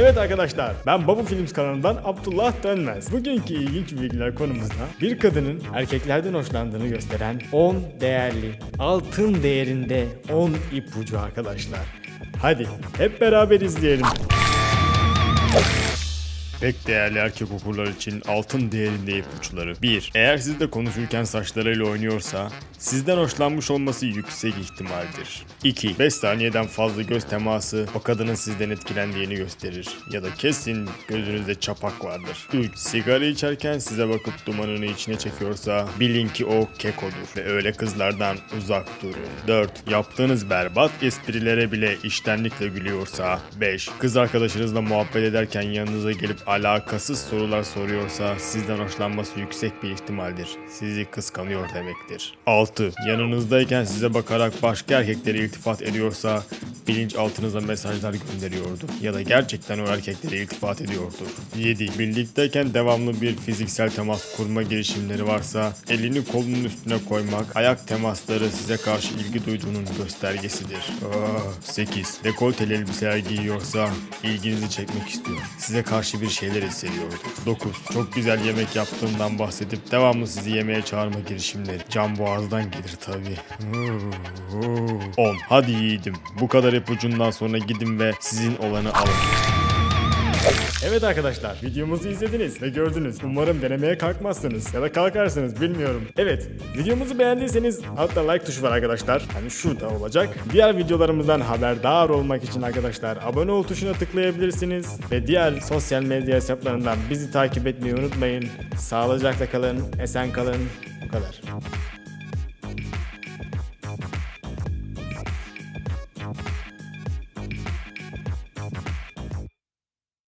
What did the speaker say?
Evet arkadaşlar, ben Baba Films kanalından Abdullah Dönmez. Bugünkü ilginç bilgiler konumuzda bir kadının erkeklerden hoşlandığını gösteren 10 değerli, altın değerinde 10 ipucu arkadaşlar. Hadi hep beraber izleyelim. Pek değerli erkek okurlar için altın değerinde ipuçları. 1. Eğer sizle konuşurken saçlarıyla oynuyorsa sizden hoşlanmış olması yüksek ihtimaldir. 2. 5 saniyeden fazla göz teması o kadının sizden etkilendiğini gösterir. Ya da kesin gözünüzde çapak vardır. 3. Sigara içerken size bakıp dumanını içine çekiyorsa bilin ki o kekodur ve öyle kızlardan uzak durun. 4. Yaptığınız berbat esprilere bile iştenlikle gülüyorsa 5. Kız arkadaşınızla muhabbet ederken yanınıza gelip alakasız sorular soruyorsa sizden hoşlanması yüksek bir ihtimaldir. Sizi kıskanıyor demektir. 6. Yanınızdayken size bakarak başka erkeklere iltifat ediyorsa bilinçaltınıza mesajlar gönderiyordu. Ya da gerçekten o erkeklere iltifat ediyordur. 7. Birlikteyken devamlı bir fiziksel temas kurma girişimleri varsa elini kolunun üstüne koymak, ayak temasları size karşı ilgi duyduğunun göstergesidir. 8. Dekolteli elbiseler giyiyorsa ilginizi çekmek istiyor. Size karşı bir şeyler hissediyordur. 9. Çok güzel yemek yaptığından bahsedip devamlı sizi yemeğe çağırma girişimleri. Can boğazdan gelir tabi. 10. Hadi yiğidim. Bu kadar ipucundan sonra gidin ve sizin olanı alın. Evet arkadaşlar videomuzu izlediniz ve gördünüz. Umarım denemeye kalkmazsınız ya da kalkarsınız bilmiyorum. Evet videomuzu beğendiyseniz altta like tuşu var arkadaşlar. Hani şurada olacak. Diğer videolarımızdan haberdar olmak için arkadaşlar abone ol tuşuna tıklayabilirsiniz. Ve diğer sosyal medya hesaplarından bizi takip etmeyi unutmayın. Sağlıcakla kalın, esen kalın. Bu kadar.